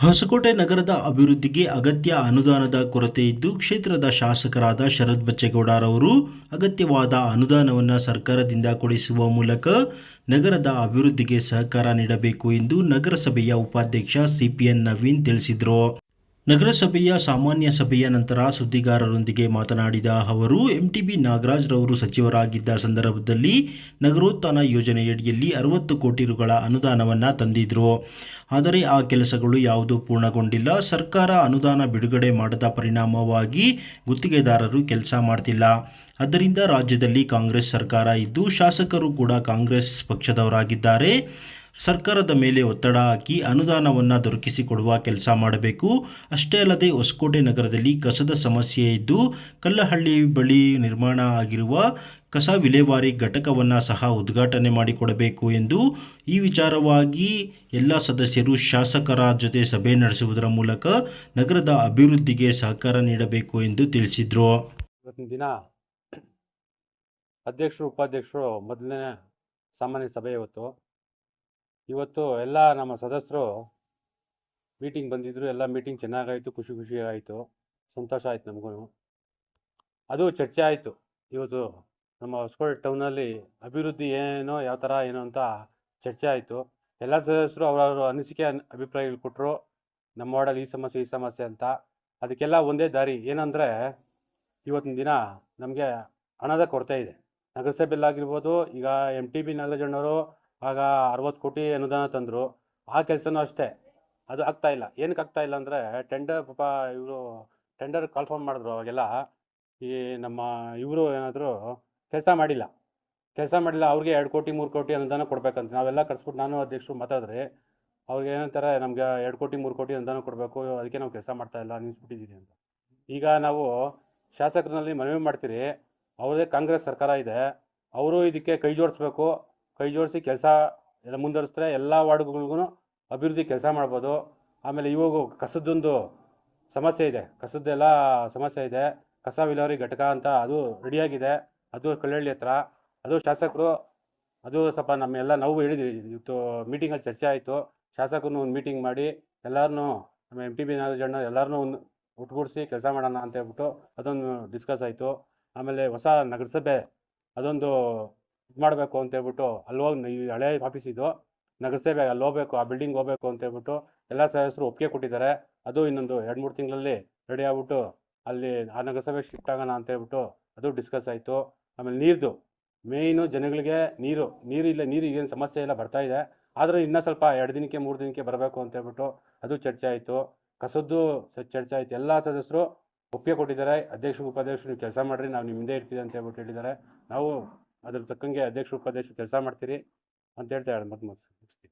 ಹೊಸಕೋಟೆ ನಗರದ ಅಭಿವೃದ್ಧಿಗೆ ಅಗತ್ಯ ಅನುದಾನದ ಕೊರತೆ ಇದ್ದು, ಕ್ಷೇತ್ರದ ಶಾಸಕರಾದ ಶರತ್ ಬಚ್ಚೇಗೌಡರವರು ಅಗತ್ಯವಾದ ಅನುದಾನವನ್ನು ಸರ್ಕಾರದಿಂದ ಕೊಡಿಸುವ ಮೂಲಕ ನಗರದ ಅಭಿವೃದ್ಧಿಗೆ ಸಹಕಾರ ನೀಡಬೇಕು ಎಂದು ನಗರಸಭೆಯ ಉಪಾಧ್ಯಕ್ಷ ಸಿಪಿಎನ್ ನವೀನ್ ತಿಳಿಸಿದರು. ನಗರಸಭೆಯ ಸಾಮಾನ್ಯ ಸಭೆಯ ನಂತರ ಸುದ್ದಿಗಾರರೊಂದಿಗೆ ಮಾತನಾಡಿದ ಅವರು, ಎಂಟಿಬಿ ನಾಗರಾಜ್ ರವರು ಸಚಿವರಾಗಿದ್ದ ಸಂದರ್ಭದಲ್ಲಿ ನಗರೋತ್ಥಾನ ಯೋಜನೆಯಡಿಯಲ್ಲಿ ಅರವತ್ತು ಕೋಟಿ ರುಗಳ ಅನುದಾನವನ್ನು ತಂದಿದ್ರು. ಆದರೆ ಆ ಕೆಲಸಗಳು ಯಾವುದೂ ಪೂರ್ಣಗೊಂಡಿಲ್ಲ. ಸರ್ಕಾರ ಅನುದಾನ ಬಿಡುಗಡೆ ಮಾಡದ ಪರಿಣಾಮವಾಗಿ ಗುತ್ತಿಗೆದಾರರು ಕೆಲಸ ಮಾಡ್ತಿಲ್ಲ. ಆದ್ದರಿಂದ ರಾಜ್ಯದಲ್ಲಿ ಕಾಂಗ್ರೆಸ್ ಸರ್ಕಾರ ಇದ್ದು, ಶಾಸಕರು ಕೂಡ ಕಾಂಗ್ರೆಸ್ ಪಕ್ಷದವರಾಗಿದ್ದಾರೆ. ಸರ್ಕಾರದ ಮೇಲೆ ಒತ್ತಡ ಹಾಕಿ ಅನುದಾನವನ್ನು ದೊರಕಿಸಿಕೊಡುವ ಕೆಲಸ ಮಾಡಬೇಕು. ಅಷ್ಟೇ ಅಲ್ಲದೆ ಹೊಸಕೋಟೆ ನಗರದಲ್ಲಿ ಕಸದ ಸಮಸ್ಯೆ ಇದ್ದು ಕಲ್ಲಹಳ್ಳಿ ಬಳಿ ನಿರ್ಮಾಣ ಆಗಿರುವ ಕಸ ವಿಲೇವಾರಿ ಘಟಕವನ್ನು ಸಹ ಉದ್ಘಾಟನೆ ಮಾಡಿಕೊಡಬೇಕು ಎಂದು ಈ ವಿಚಾರವಾಗಿ ಎಲ್ಲ ಸದಸ್ಯರು ಶಾಸಕರ ಜೊತೆ ಸಭೆ ನಡೆಸುವುದರ ಮೂಲಕ ನಗರದ ಅಭಿವೃದ್ಧಿಗೆ ಸಹಕಾರ ನೀಡಬೇಕು ಎಂದು ತಿಳಿಸಿದರು. ದಿನ ಅಧ್ಯಕ್ಷರು, ಉಪಾಧ್ಯಕ್ಷರು ಮೊದಲನೇ ಸಾಮಾನ್ಯ ಸಭೆ ಇವತ್ತು. ಇವತ್ತು ಎಲ್ಲ ನಮ್ಮ ಸದಸ್ಯರು ಮೀಟಿಂಗ್ ಬಂದಿದ್ರು, ಎಲ್ಲ ಮೀಟಿಂಗ್ ಚೆನ್ನಾಗಾಯಿತು, ಖುಷಿ ಖುಷಿ ಆಯಿತು. ಸಂತೋಷ ಆಯ್ತು ನಮಗೂ. ಅದು ಚರ್ಚೆ ಆಯಿತು. ಇವತ್ತು ನಮ್ಮ ಹೊಸಕೋಟೆ ಟೌನಲ್ಲಿ ಅಭಿವೃದ್ಧಿ ಏನೋ, ಯಾವ ಥರ ಏನೋ ಅಂತ ಚರ್ಚೆ ಆಯಿತು. ಎಲ್ಲ ಸದಸ್ಯರು ಅವರವರ ಅನಿಸಿಕೆ, ಅನ್- ಅಭಿಪ್ರಾಯಗಳು ಕೊಟ್ಟರು ನಮ್ಮ ವಾರ್ಡಲ್ಲಿ ಈ ಸಮಸ್ಯೆ ಈ ಸಮಸ್ಯೆ ಅಂತ. ಅದಕ್ಕೆಲ್ಲ ಒಂದೇ ದಾರಿ. ಏನಂದರೆ, ಇವತ್ತಿನ ದಿನ ನಮಗೆ ಹಣದ ಕೊರತೆ ಇದೆ. ನಗರಸಭೆಯಲ್ಲಾಗಿರ್ಬೋದು, ಈಗ ಎಂ ಟಿ ಬಿ ನಾಗರಾಜಣ್ಣವರು ಆಗ ಅರವತ್ತು ಕೋಟಿ ಅನುದಾನ ತಂದರು. ಆ ಕೆಲಸನೂ ಅಷ್ಟೇ. ಅದು ಆಗ್ತಾ ಇಲ್ಲ. ಏನಕ್ಕೆ ಆಗ್ತಾ ಇಲ್ಲ ಅಂದರೆ ಟೆಂಡರ್ ಪಾಪ ಇವರು ಟೆಂಡರ್ ಕನ್ಫರ್ಮ್ ಮಾಡಿದ್ರು ಅವಾಗೆಲ್ಲ. ಈ ನಮ್ಮ ಇವರು ಏನಾದರೂ ಕೆಲಸ ಮಾಡಿಲ್ಲ. ಕೆಲಸ ಮಾಡಿಲ್ಲ, ಅವ್ರಿಗೆ ಎರಡು ಕೋಟಿ, ಮೂರು ಕೋಟಿ ಅನುದಾನ ಕೊಡಬೇಕಂತ. ನಾವೆಲ್ಲ ಕರ್ಸ್ಬಿಟ್ಟು ನಾನು ಅಧ್ಯಕ್ಷರು ಮಾತಾಡಿದ್ರೆ ಅವ್ರಿಗೆ ಏನಂತಾರೆ, ನಮಗೆ ಎರಡು ಕೋಟಿ, ಮೂರು ಕೋಟಿ ಅನುದಾನ ಕೊಡಬೇಕು, ಅದಕ್ಕೆ ನಾವು ಕೆಲಸ ಮಾಡ್ತಾ ಇಲ್ಲ ನಿಲ್ಲಿಸ್ಬಿಟ್ಟಿದ್ದೀವಿ ಅಂತ. ಈಗ ನಾವು ಶಾಸಕರಲ್ಲಿ ಮನವಿ ಮಾಡ್ತೀರಿ. ಅವ್ರದ್ದೇ ಕಾಂಗ್ರೆಸ್ ಸರ್ಕಾರ ಇದೆ. ಅವರು ಇದಕ್ಕೆ ಕೈ ಜೋಡಿಸ್ಬೇಕು. ಕೈ ಜೋಡಿಸಿ ಕೆಲಸ ಎಲ್ಲ ಮುಂದುವರಿಸಿದ್ರೆ ಎಲ್ಲ ವಾರ್ಡ್ಗಳಿಗೂ ಅಭಿವೃದ್ಧಿ ಕೆಲಸ ಮಾಡ್ಬೋದು. ಆಮೇಲೆ ಇವಾಗ ಕಸದೊಂದು ಸಮಸ್ಯೆ ಇದೆ. ಕಸದ್ದೆಲ್ಲ ಸಮಸ್ಯೆ ಇದೆ. ಕಸ ವಿಲೇವಾರಿ ಘಟಕ ಅಂತ ಅದು ರೆಡಿಯಾಗಿದೆ. ಅದು ಕಳ್ಳಹಳ್ಳಿ ಹತ್ರ. ಅದು ಶಾಸಕರು, ಅದು ಸ್ವಲ್ಪ ನಮ್ಮೆಲ್ಲ ನಾವು ಹೇಳಿದ್ವಿ. ಇವತ್ತು ಮೀಟಿಂಗಲ್ಲಿ ಚರ್ಚೆ ಆಯಿತು. ಶಾಸಕರು ಒಂದು ಮೀಟಿಂಗ್ ಮಾಡಿ ಎಲ್ಲರನ್ನೂ, ನಮ್ಮ ಎಂ ಟಿ ಬಿ ನಾಗರಾಜಣ್ಣ ಎಲ್ಲರನ್ನೂ ಒಂದು ಒಟ್ಟುಗೂಡಿಸಿ ಕೆಲಸ ಮಾಡೋಣ ಅಂತ ಹೇಳ್ಬಿಟ್ಟು ಅದೊಂದು ಡಿಸ್ಕಸ್ ಆಯಿತು. ಆಮೇಲೆ ಹೊಸ ನಗರಸಭೆ ಅದೊಂದು ಇದು ಮಾಡಬೇಕು ಅಂತ ಹೇಳ್ಬಿಟ್ಟು ಅಲ್ಲಿ ಹೋಗಿ ಈ ಹಳೆ ಆಫೀಸ್ ಇದು, ನಗರಸಭೆ, ಅಲ್ಲಿ ಹೋಗ್ಬೇಕು, ಆ ಬಿಲ್ಡಿಂಗ್ ಹೋಗ್ಬೇಕು ಅಂತ ಹೇಳ್ಬಿಟ್ಟು ಎಲ್ಲ ಸದಸ್ಯರು ಒಪ್ಪಿಗೆ ಕೊಟ್ಟಿದ್ದಾರೆ. ಅದು ಇನ್ನೊಂದು ಎರಡು ಮೂರು ತಿಂಗಳಲ್ಲಿ ರೆಡಿ ಆಗ್ಬಿಟ್ಟು ಅಲ್ಲಿ ಆ ನಗರಸಭೆ ಶಿಫ್ಟ್ ಆಗೋಣ ಅಂತ ಹೇಳ್ಬಿಟ್ಟು ಅದು ಡಿಸ್ಕಸ್ ಆಯಿತು. ಆಮೇಲೆ ನೀರ್ದು ಮೇಯ್ನು ಜನಗಳಿಗೆ ನೀರು ನೀರು ಇಲ್ಲ, ನೀರು ಈಗೇನು ಸಮಸ್ಯೆ ಎಲ್ಲ ಬರ್ತಾ ಇದೆ. ಆದರೆ ಇನ್ನೂ ಸ್ವಲ್ಪ ಎರಡು ದಿನಕ್ಕೆ, ಮೂರು ದಿನಕ್ಕೆ ಬರಬೇಕು ಅಂತ ಹೇಳ್ಬಿಟ್ಟು ಅದು ಚರ್ಚೆ ಆಯಿತು. ಕಸದ್ದು ಚರ್ಚೆ ಆಯಿತು. ಎಲ್ಲ ಸದಸ್ಯರು ಒಪ್ಪಿಗೆ ಕೊಟ್ಟಿದ್ದಾರೆ. ಅಧ್ಯಕ್ಷರು, ಉಪಾಧ್ಯಕ್ಷರು ನೀವು ಕೆಲಸ ಮಾಡಿರಿ, ನಾವು ನಿಮ್ಮ ಹಿಂದೆ ಇರ್ತೀವಿ ಅಂತ ಹೇಳ್ಬಿಟ್ಟು ಹೇಳಿದ್ದಾರೆ. ನಾವು ಅದ್ರ ತಕ್ಕಂಗೆ ಅಧ್ಯಕ್ಷ ಉಪಾಧ್ಯಕ್ಷರು ಕೆಲಸ ಮಾಡ್ತೀರಿ ಅಂತ ಹೇಳ್ತಾ ಹೇಳಿ ಮತ್ತೆ ಮುಗಿಸ್ತೀನಿ